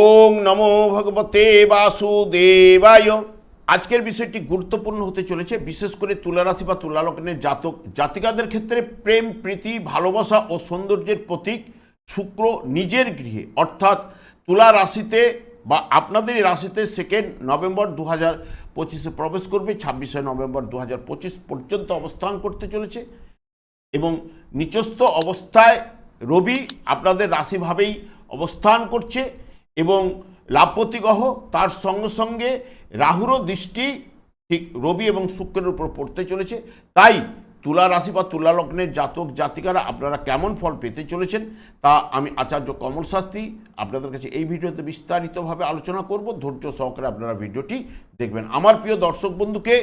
ওং নমো ভগবতে বাসুদেবায়। আজকের বিষয়টি গুরুত্বপূর্ণ হতে চলেছে, বিশেষ করে তুলা রাশি বা তুলা লগ্নের জাতক জাতিকাদের ক্ষেত্রে প্রেম, প্রীতি, ভালোবাসা ও সৌন্দর্যের প্রতীক শুক্র নিজের গৃহে। অর্থাৎ তুলা রাশিতে বা আপনাদের রাশিতে সেকেন্ড নভেম্বর দু হাজার পঁচিশে প্রবেশ করবে, ছাব্বিশে নভেম্বর দু হাজার পঁচিশ পর্যন্ত অবস্থান করতে চলেছে এবং নিচস্থ অবস্থায় রবি আপনাদের রাশিভাবেই অবস্থান করছে। এবং লাভপতি গ্রহ তার সঙ্গে সঙ্গে রাহুরও দৃষ্টি ঠিক রবি এবং শুক্রের উপর পড়তে চলেছে। তাই তুলা রাশি বা তুলা লগ্নের জাতক জাতিকারা আপনারা কেমন ফল পেতে চলেছেন তা আমি আচার্য কমল শাস্ত্রী আপনাদের কাছে এই ভিডিওতে বিস্তারিতভাবে আলোচনা করব। ধৈর্য সহকারে আপনারা ভিডিওটি দেখবেন। আমার প্রিয় দর্শক বন্ধুকে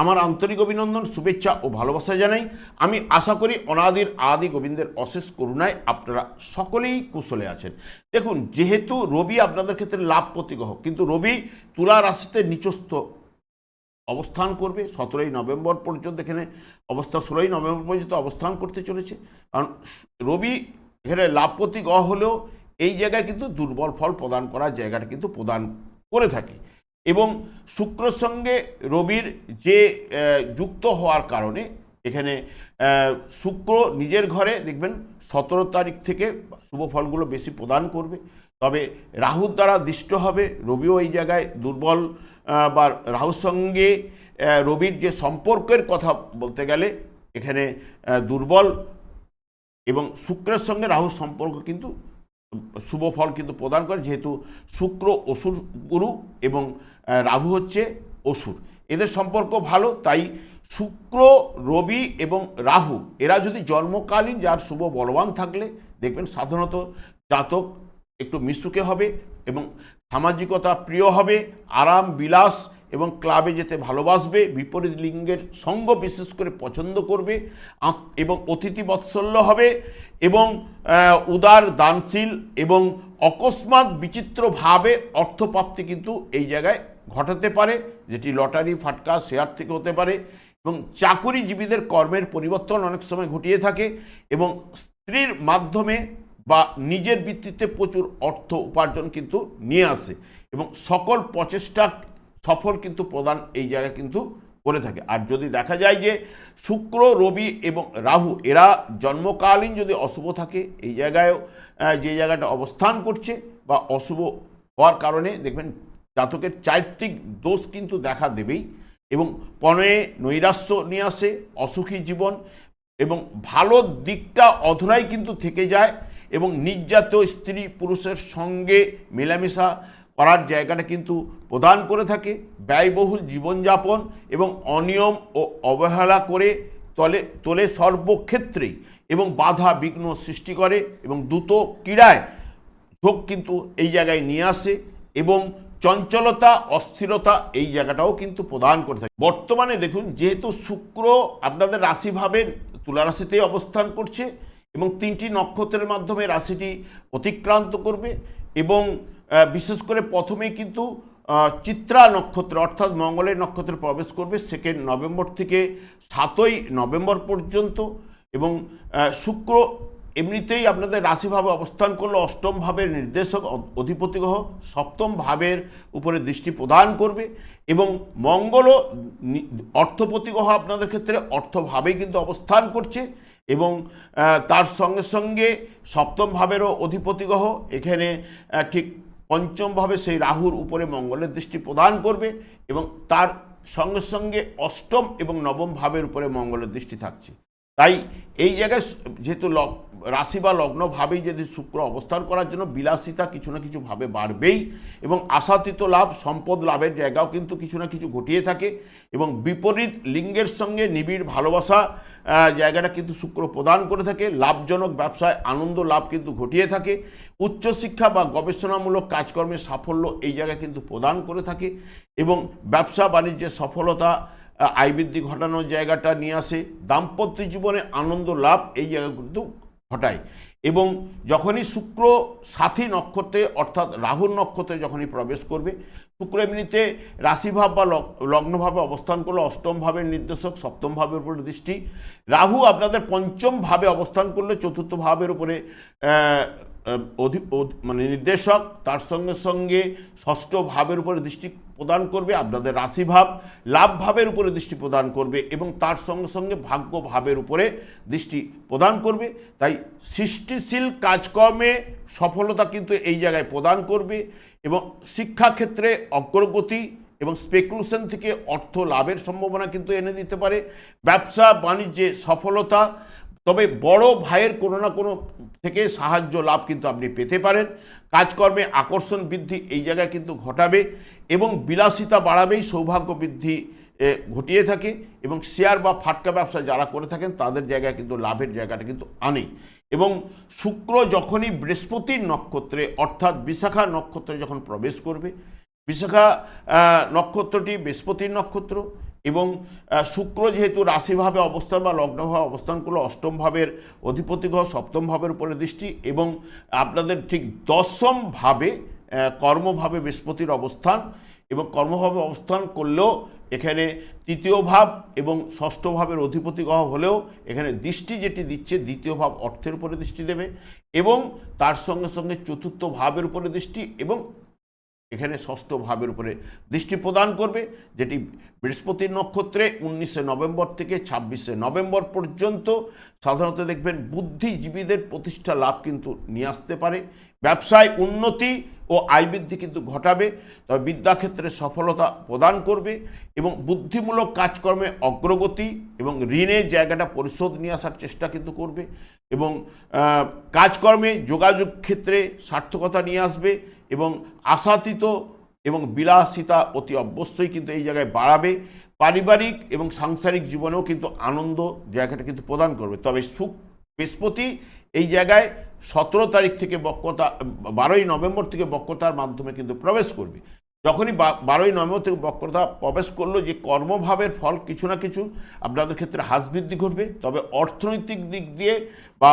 আমার আন্তরিক অভিনন্দন, শুভেচ্ছা ও ভালোবাসা জানাই। আমি আশা করি অনাদির আদি গোবিন্দের অশেষ করুণায় আপনারা সকলেই কুশলে আছেন। দেখুন, যেহেতু রবি আপনাদের ক্ষেত্রে লাভ প্রতিগ্রহ, কিন্তু রবি তুলা রাশিতে নিচস্থ অবস্থান করবে, সতেরোই নভেম্বর পর্যন্ত এখানে অবস্থা, ষোলোই নভেম্বর পর্যন্ত অবস্থান করতে চলেছে। কারণ রবি এখানে লাভপতি গ হলেও এই জায়গায় কিন্তু দুর্বল ফল প্রদান করার জায়গাটা কিন্তু প্রদান করে থাকে। এবং শুক্রর সঙ্গে রবির যে যুক্ত হওয়ার কারণে এখানে শুক্র নিজের ঘরে, দেখবেন সতেরো তারিখ থেকে শুভ ফলগুলো বেশি প্রদান করবে। তবে রাহুর দ্বারা দৃষ্ট হবে, রবিও এই জায়গায় দুর্বল বা রাহুর সঙ্গে রবির যে সম্পর্কের কথা বলতে গেলে, এখানে দুর্বল এবং শুক্রের সঙ্গে রাহুর সম্পর্ক কিন্তু শুভ ফল কিন্তু প্রদান করে, যেহেতু শুক্র অসুর গুরু এবং রাহু হচ্ছে অসুর। এদের সম্পর্ক ভালো, তাই শুক্র, রবি এবং রাহু, এরা যদি জন্মকালীন, যার শুভ বলবান থাকলে, দেখবেন সাধারণত জাতক একটু মিশুকে হবে এবং সামাজিকতা প্রিয় হবে, আরাম, বিলাস এবং ক্লাবে যেতে ভালোবাসবে, বিপরীত লিঙ্গের সঙ্গ বিশেষ করে পছন্দ করবে এবং অতিথি বৎসল্য হবে এবং উদার, দানশীল এবং অকস্মাৎ বিচিত্রভাবে অর্থপ্রাপ্তি কিন্তু এই জায়গায় ঘটাতে পারে, যেটি লটারি, ফাটকা, শেয়ার থেকে হতে পারে এবং চাকুরিজীবীদের কর্মের পরিবর্তন অনেক সময় ঘটিয়ে থাকে এবং স্ত্রীর মাধ্যমে বা নিজের ভিত্তিতে প্রচুর অর্থ উপার্জন কিন্তু নিয়ে আসে এবং সকল প্রচেষ্টা সফল কিন্তু প্রদান এই জায়গায় কিন্তু করে থাকে। আর যদি দেখা যায় যে শুক্র, রবি এবং রাহু, এরা জন্মকালীন যদি অশুভ থাকে, এই জায়গায়ও যে জায়গাটা অবস্থান করছে বা অশুভ হওয়ার কারণে দেখবেন জাতকের চারিত্রিক দোষ কিন্তু দেখা দেবেই। এবং পণয়ে নৈরাশ্য নিয়ে আসে, অসুখী জীবন এবং ভালো দিকটা অধরাই কিন্তু থেকে যায় এবং নির্যাত স্ত্রী পুরুষের সঙ্গে মেলামেশা করার জায়গাটা কিন্তু প্রদান করে থাকে, ব্যয়বহুল জীবনযাপন এবং অনিয়ম ও অবহেলা করে তলে, তোলে সর্বক্ষেত্রেই এবং বাধা বিঘ্ন সৃষ্টি করে এবং দ্রুত ক্রীড়ায় ঝোঁক কিন্তু এই জায়গায় নিয়ে আসে এবং চঞ্চলতা, অস্থিরতা এই জায়গাটাও কিন্তু প্রদান করে থাকে। বর্তমানে দেখুন, যেহেতু শুক্র আপনাদের রাশিভাবে তুলা রাশিতে অবস্থান করছে এবং তিনটি নক্ষত্রের মাধ্যমে রাশিটি অতিক্রান্ত করবে এবং বিশেষ করে প্রথমেই কিন্তু চিত্রা নক্ষত্র অর্থাৎ মঙ্গলের নক্ষত্রে প্রবেশ করবে সেকেন্ড নভেম্বর থেকে সাতই নভেম্বর পর্যন্ত এবং শুক্র এমনিতেই আপনাদের রাশিভাবে অবস্থান করলে, অষ্টম ভাবের নির্দেশক অধিপতি গ্রহ, সপ্তম ভাবের উপরে দৃষ্টি প্রদান করবে এবং মঙ্গলও অর্থপতি গ্রহ আপনাদের ক্ষেত্রে অর্থভাবেই কিন্তু অবস্থান করছে এবং তার সঙ্গে সঙ্গে সপ্তম ভাবেরও অধিপতি গ্রহ, এখানে ঠিক পঞ্চমভাবে সেই রাহুর উপরে মঙ্গলের দৃষ্টি প্রদান করবে এবং তার সঙ্গে সঙ্গে অষ্টম এবং নবম ভাবের উপরে মঙ্গলের দৃষ্টি থাকছে। তাই এই জায়গায় যেহেতু লগ, রাশি বা লগ্ন ভাবেই যদি শুক্র অবস্থান করার জন্য বিলাসিতা কিছু না কিছু ভাবে বাড়বেই এবং আশাতীত লাভ, সম্পদ লাভের জায়গাও কিন্তু কিছু না কিছু ঘটিয়ে থাকে এবং বিপরীত লিঙ্গের সঙ্গে নিবিড় ভালোবাসা জায়গাটা কিন্তু শুক্র প্রদান করে থাকে। লাভজনক ব্যবসায় আনন্দ লাভ কিন্তু ঘটিয়ে থাকে। উচ্চশিক্ষা বা গবেষণামূলক কাজকর্মের সাফল্য এই জায়গায় কিন্তু প্রদান করে থাকে এবং ব্যবসা বাণিজ্যের সফলতা আয় বৃদ্ধি ঘটানোর জায়গাটা নিয়ে আসে, দাম্পত্য জীবনে আনন্দ লাভ এই জায়গা কিন্তু ঘটায়। এবং যখনই শুক্র সাথী নক্ষত্রে অর্থাৎ রাহুর নক্ষত্রে যখনই প্রবেশ করবে, শুক্র এমনিতে রাশিভাব বা লগ- লগ্নভাবে অবস্থান করলে অষ্টম ভাবের নির্দেশক সপ্তম ভাবের উপরে দৃষ্টি। রাহু আপনাদের পঞ্চম ভাবে অবস্থান করলে চতুর্থ ভাবের উপরে মানে নির্দেশক, তার সঙ্গে সঙ্গে ষষ্ঠ ভাবের উপরে দৃষ্টি প্রদান করবে, আপনাদের রাশিভাব লাভ ভাবের উপরে দৃষ্টি প্রদান করবে এবং তার সঙ্গে সঙ্গে ভাগ্য ভাবের উপরে দৃষ্টি প্রদান করবে। তাই সৃষ্টিশীল কাজকর্মে সফলতা কিন্তু এই জায়গায় প্রদান করবে এবং শিক্ষাক্ষেত্রে অগ্রগতি এবং স্পেকুলেশন থেকে অর্থ লাভের সম্ভাবনা কিন্তু এনে দিতে পারে। ব্যবসা, বাণিজ্যে সফলতা তবে বড় ভাইয়ের কোনো না কোনো থেকে সাহায্য লাভ কিন্তু আপনি পেতে পারেন। কাজকর্মে আকর্ষণ বৃদ্ধি এই জায়গায় কিন্তু ঘটাবে এবং বিলাসিতা বাড়াবেই সৌভাগ্য বৃদ্ধি ঘটিয়ে থাকে এবং শেয়ার বা ফাটকা ব্যবসা যারা করে থাকেন তাদের জায়গায় কিন্তু লাভের জায়গাটা কিন্তু আনেই। এবং শুক্র যখনই বৃহস্পতির নক্ষত্রে অর্থাৎ বিশাখা নক্ষত্রে যখন প্রবেশ করবে, বিশাখা নক্ষত্রটি বৃহস্পতির নক্ষত্র এবং শুক্র যেহেতু রাশিভাবে অবস্থান বা লগ্নভাবে অবস্থান করল, অষ্টম ভাবের অধিপতি গ্রহ সপ্তম ভাবের উপরে দৃষ্টি এবং আপনাদের ঠিক দশম ভাবে কর্মভাবে বৃহস্পতির অবস্থান এবং কর্মভাবে অবস্থান করলেও এখানে তৃতীয় ভাব এবং ষষ্ঠ ভাবের অধিপতি গ্রহ হলেও এখানে দৃষ্টি যেটি দিচ্ছে, দ্বিতীয় ভাব অর্থের উপরে দৃষ্টি দেবে এবং তার সঙ্গে সঙ্গে চতুর্থ ভাবের উপরে দৃষ্টি এবং এখানে ষষ্ঠ ভাবের উপরে দৃষ্টি প্রদান করবে, যেটি বৃহস্পতির নক্ষত্রে উনিশে নভেম্বর থেকে ছাব্বিশে নভেম্বর পর্যন্ত। সাধারণত দেখবেন বুদ্ধিজীবীদের প্রতিষ্ঠা লাভ কিন্তু নিয়ে আসতে পারে। ব্যবসায় উন্নতি ও আয় বৃদ্ধি কিন্তু ঘটাবে, তবে বিদ্যাক্ষেত্রে সফলতা প্রদান করবে এবং বুদ্ধিমূলক কাজকর্মে অগ্রগতি এবং ঋণের জায়গাটা পরিশোধ নিয়ে আসার চেষ্টা কিন্তু করবে এবং কাজকর্মে যোগাযোগ ক্ষেত্রে সার্থকতা নিয়ে আসবে এবং আশাতীত এবং বিলাসিতা অতি অবশ্যই কিন্তু এই জায়গায় বাড়াবে। পারিবারিক এবং সাংসারিক জীবনেও কিন্তু আনন্দ জায়গাটা কিন্তু প্রদান করবে। তবে সুখ বৃহস্পতি এই জায়গায় সতেরো তারিখ থেকে বক্রতা, বারোই নভেম্বর থেকে বক্রতার মাধ্যমে কিন্তু প্রবেশ করবে। যখনই বারোই নভেম্বর থেকে বক্রতা প্রবেশ করল যে কর্মভাবের ফল কিছু না কিছু আপনাদের ক্ষেত্রে হ্রাস বৃদ্ধি ঘটবে, তবে অর্থনৈতিক দিক দিয়ে বা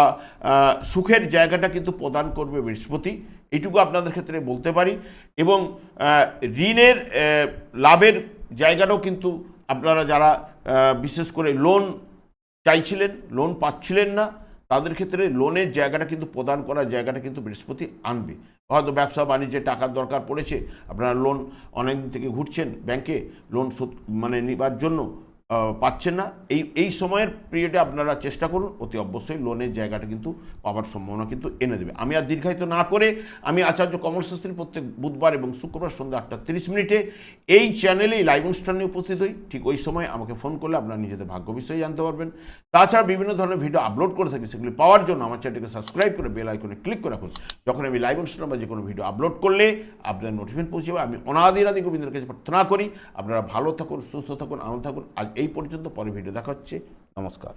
সুখের জায়গাটা কিন্তু প্রদান করবে বৃহস্পতি। এটুকু আপনাদের ক্ষেত্রে বলতে পারি এবং ঋণের লাভের জায়গাটাও কিন্তু আপনারা যারা বিশেষ করে লোন চাইছিলেন লোন পাচ্ছিলেন না তাদের ক্ষেত্রে লোনের জায়গাটা কিন্তু প্রদান করার জায়গাটা কিন্তু বৃহস্পতি আনবে। হয়তো ব্যবসা বাণিজ্যে টাকার দরকার পড়েছে, আপনারা লোন অনেকদিন থেকে ঘুরছেন ব্যাংকে লোন মানে নেবার জন্য। পাচ্ছেন না। এই এই সময়ের পিরিয়ডে আপনারা চেষ্টা করুন, অতি অবশ্যই লোনের জায়গাটা কিন্তু পাওয়ার সম্ভাবনা কিন্তু এনে দেবে। আমি আর দীর্ঘায়িত না করে আমি আচার্য কমল শাস্ত্রী প্রত্যেক বুধবার এবং শুক্রবার সন্ধ্যা আটটা তিরিশ মিনিটে এই চ্যানেলেই লাইভ অনুষ্ঠানে উপস্থিত হই। ঠিক ওই সময় আমাকে ফোন করলে আপনারা নিজেদের ভাগ্য বিষয়ে জানতে পারবেন। তাছাড়া বিভিন্ন ধরনের ভিডিও আপলোড করে থাকি, সেগুলি পাওয়ার জন্য আমার চ্যানেলটিকে সাবস্ক্রাইব করে বেল আইকনে ক্লিক করে রাখুন। যখন আমি লাইভ অনুষ্ঠান বা যে কোনো ভিডিও আপলোড করলে আপনার নোটিফিকেশন পৌঁছে যাবে। আমি অনাদিরাদি গোবিন্দের কাছে প্রার্থনা করি, আপনারা ভালো থাকুন, সুস্থ থাকুন, আনন্দ থাকুন। আজ এই পর্যন্ত পরে ভিডিও দেখা হচ্ছে। নমস্কার।